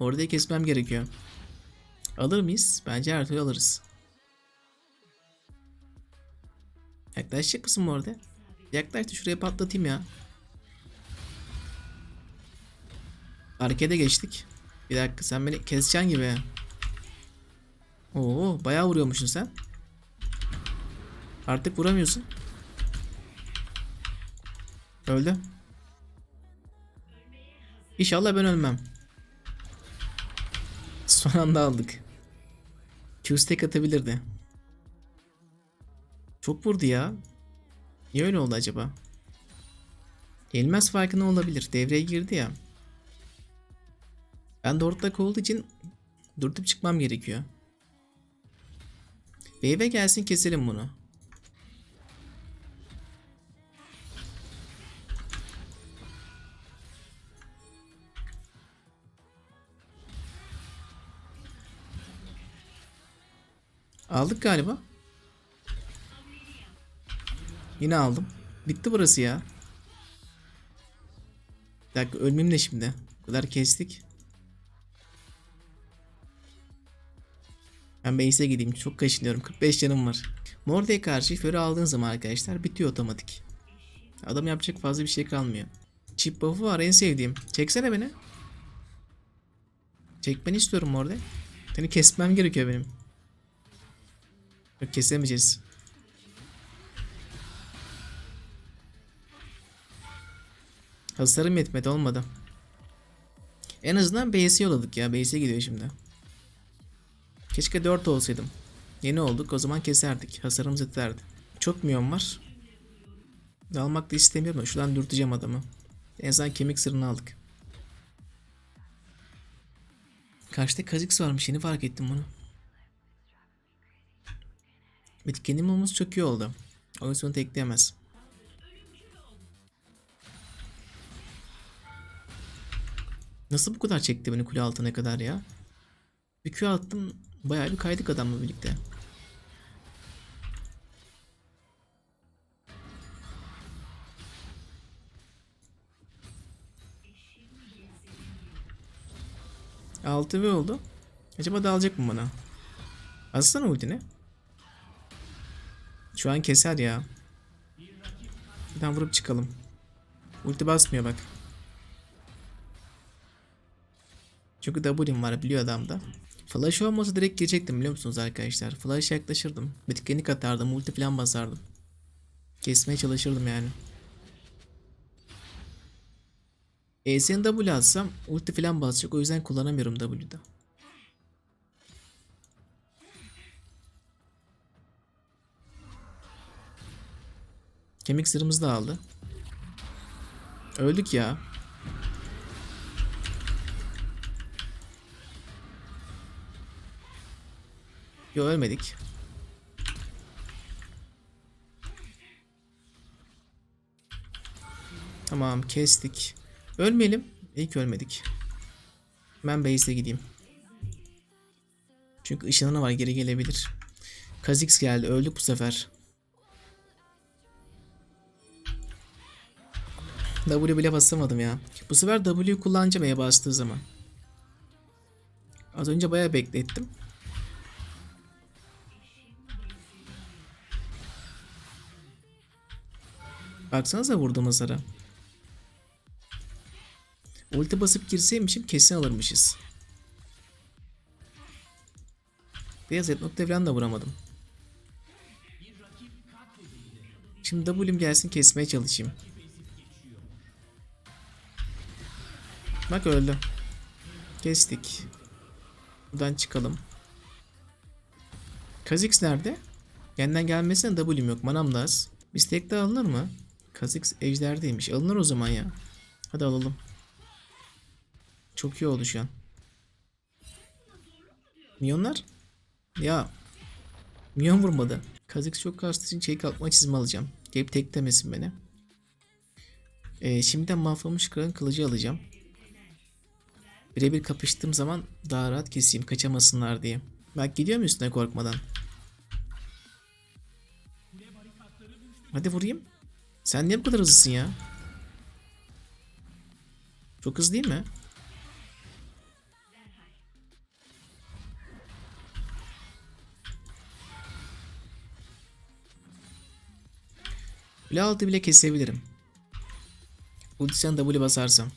Orada kesmem gerekiyor. Alır mıyız? Bence her türlü alırız. Yaklaşacak mısın bu orada? Yaklaş da şuraya patlatayım ya. Arkada geçtik. Bir dakika sen beni keseceksin gibi. Oo bayağı vuruyormuşsun sen. Artık vuramıyorsun. Öldü. İnşallah ben ölmem. Son anda aldık. Q-stack atabilirdi. Çok vurdu ya. Niye öyle oldu acaba? Yenilmez farkında olabilir. Devreye girdi ya. Ben de ortak olduğu için durdup çıkmam gerekiyor. Wave'e gelsin keselim bunu. Aldık galiba. Yine aldım. Bitti burası ya. Bir dakika ölmeyeyim de şimdi. Bu kadar kestik. Ben base'e gideyim. Çok kaşınıyorum. 45 canım var. Morda'ya karşı Fury aldığın zaman arkadaşlar bitiyor otomatik. Adam yapacak fazla bir şey kalmıyor. Chip buff'u var en sevdiğim. Çeksene beni. Çekmeni istiyorum Morda. Seni kesmem gerekiyor benim. Yok kesemeyeceğiz. Hasarım yetmedi olmadı. En azından base'e yolladık ya. Base'e gidiyor şimdi. Keşke 4 olsaydım. Yeni olduk o zaman keserdik. Hasarımız yeterdi. Çok milyon var. Almak da istemiyorum şuradan dürteceğim adamı. En azından kemik sırrını aldık. Karşıda Kha'Zix varmış yeni fark ettim bunu. Bitkinimimiz çok iyi oldu. O yüzden onu tekleyemez. Nasıl bu kadar çekti beni kule altına kadar ya? Bir Q attım bayağı bir kaydık adamla birlikte. Altı ve oldu. Acaba dalacak mı bana? Atsana ultini. Şu an keser ya. Tane vurup çıkalım. Ulti basmıyor bak. Çünkü W'm var biliyor adamda. Flash olmasa direkt girecektim biliyor musunuz arkadaşlar? Flash yaklaşırdım. Bitkinlik atardım. Ulti falan basardım. Kesmeye çalışırdım yani. ES'nin W atsam ulti falan basacak. O yüzden kullanamıyorum W'da. Kemik sırrımızı da aldı. Öldük ya. Yo ölmedik. Tamam kestik. Ölmeyelim. Ki ölmedik. Ben base'e gideyim. Çünkü ışınlanı var geri gelebilir. Kha'Zix geldi öldük bu sefer. W bile basamadım ya. Bu sefer W kullanacağım E'ye bastığı zaman. Az önce bayağı beklettim. Baksanıza vurdum hasara. Ulti basıp girseymişim kesin alırmışız. Beyaz et nokta falan da vuramadım. Şimdi W'm gelsin kesmeye çalışayım. Bak öldü. Kestik. Buradan çıkalım. Kha'Zix nerede? Yeniden gelmesine W'm yok. Manam da az. Bistek de alınır mı? Kha'Zix ejderdeymiş. Alınır o zaman ya. Hadi alalım. Çok iyi oldu şu an. Milyonlar? Ya. Milyon vurmadı. Kha'Zix çok kastı için çelik atma çizimi alacağım. Gelip teklemesin beni. Ee, şimdiden mahvolmuş kralın kılıcı alacağım. Birebir kapıştığım zaman daha rahat keseyim kaçamasınlar diye. Bak gidiyor mu üstüne korkmadan? Hadi vurayım. Sen niye bu kadar hızlısın ya? Çok hızlı değil mi? Kule altı bile kesebilirim. Ultisian W basarsam.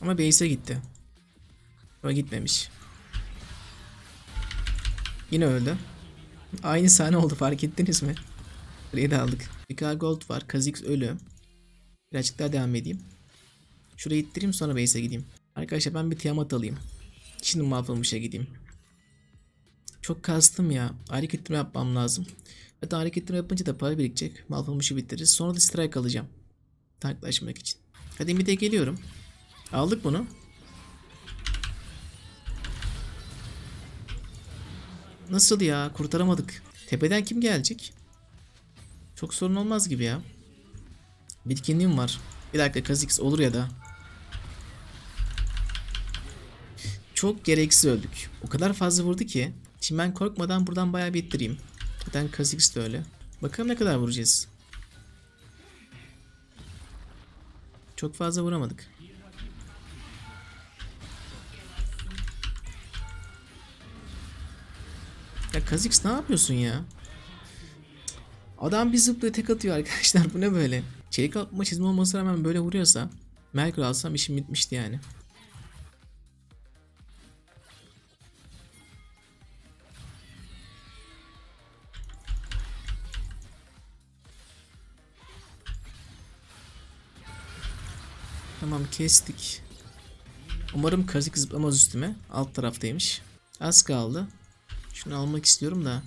Ama base'e gitti. O gitmemiş. Yine öldü. Aynı sahne oldu fark ettiniz mi? Burayı da aldık. Bir gold var. Kha'Zix ölü. Birazcık daha devam edeyim. Şurayı ittireyim sonra base'e gideyim. Arkadaşlar ben bir Tiamat alayım. Şimdi mahvolmuşa gideyim. Çok kastım ya. Hareketimi yapmam lazım. Hatta hareketimi yapınca da para birikecek. Mahvolmuşu bitiririz. Sonra da strike alacağım. Tanklaşmak için. Hadi mid'e geliyorum. Aldık bunu. Nasıl ya? Kurtaramadık. Tepeden kim gelecek? Çok sorun olmaz gibi ya. Bitkinliğim var. Bir dakika Kha'Zix olur ya da. Çok gereksiz öldük. O kadar fazla vurdu ki. Şimdi ben korkmadan buradan bayağı bir ittireyim. Zaten Kha'Zix de öyle. Bakalım ne kadar vuracağız. Çok fazla vuramadık. Ya Kha'Zix ne yapıyorsun ya? Adam bir zıplıyor tek atıyor arkadaşlar. Bu ne böyle? Çelik atma çizme olmasına rağmen böyle vuruyorsa Merkür alsam işim bitmişti yani. Tamam kestik. Umarım kazık zıplamaz üstüme. Alt taraftaymış. Az kaldı. Şunu almak istiyorum da.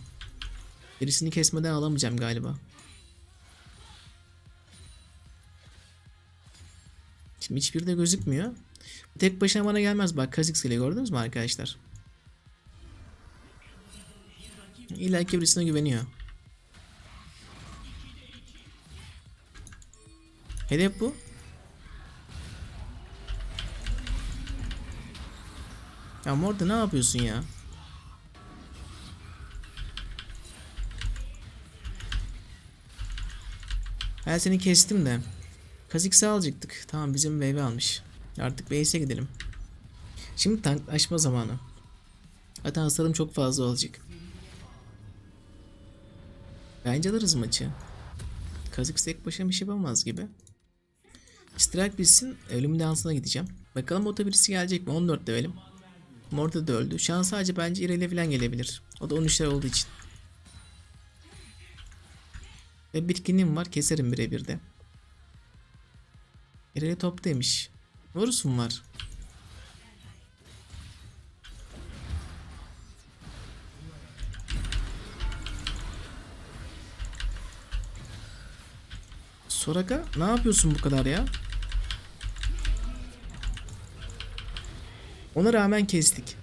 Birisini kesmeden alamayacağım galiba. Şimdi hiçbiri de gözükmüyor. Tek başına bana gelmez bak Kha'Zix ile gördünüz mü arkadaşlar? İlla ki birisine güveniyor. Hedef bu. Ya Morda ne yapıyorsun ya? Ben seni kestim de. Kha'Zix'i alacaktık. Tamam bizim wave almış. Artık base'e gidelim. Şimdi tanklaşma zamanı. Zaten hasarım çok fazla olacak. Bence alırız maçı. Kha'Zix tek başına bir şey yapamaz gibi. Strike bitsin ölüm dansına gideceğim. Bakalım bota birisi gelecek mi? 14 levelim. Morda da öldü. Şu an sadece bence İreli falan gelebilir. O da 13'ler olduğu için. Ve bitkinliğim var. Keserim birebir de. İreli top demiş. Varus'um var. Soraka ne yapıyorsun bu kadar ya? Ona rağmen kestik.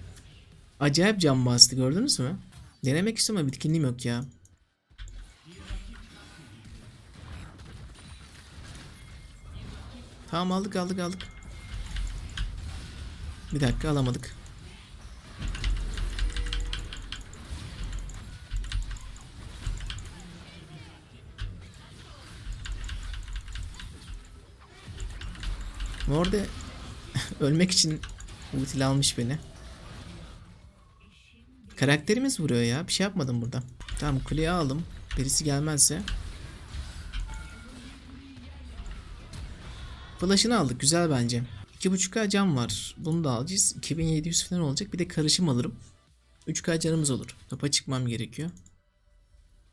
Acayip can bastı gördünüz mü? Denemek istiyorum ama bitkinliğim yok ya. Tamam aldık aldık aldık. Bir dakika alamadık. Orada ölmek için ultili almış beni. Karakterimiz vuruyor ya. Bir şey yapmadım burada. Tamam kuleyi aldım. Birisi gelmezse. Flash'ını aldık. Güzel bence. 2.5k can var. Bunu da alacağız. 2700 falan olacak. Bir de karışım alırım. 3k canımız olur. Topa çıkmam gerekiyor.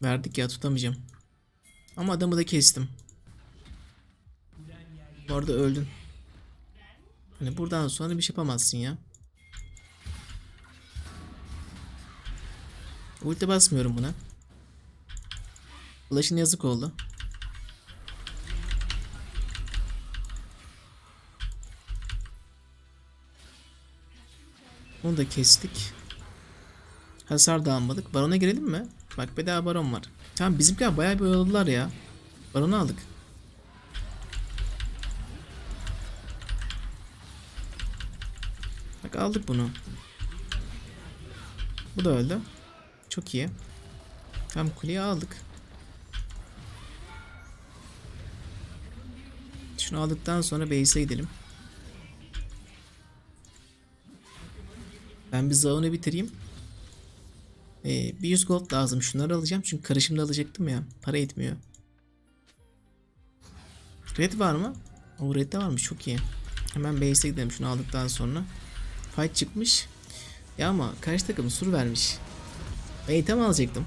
Verdik ya tutamayacağım. Ama adamı da kestim. Orada öldün. Hani buradan sonra bir şey yapamazsın ya. Ulti basmıyorum buna. Flash'ın yazık oldu. Bunu da kestik. Hasar da almadık. Barona girelim mi? Bak bedava baron var. Tamam bizimkiler bayağı bir oyaladılar ya. Baronu aldık. Bak aldık bunu. Bu da öldü. Çok iyi. Tam kuleyi aldık. Şunu aldıktan sonra base'e gidelim. Ben bir zaunu bitireyim. Ee, bir 100 gold lazım. Şunları alacağım çünkü karışımda alacaktım ya. Para etmiyor. Red var mı? O red de varmış çok iyi. Hemen base'e gidelim şunu aldıktan sonra. Fight çıkmış. Ya ama karşı takım sur vermiş. Ben item alacaktım.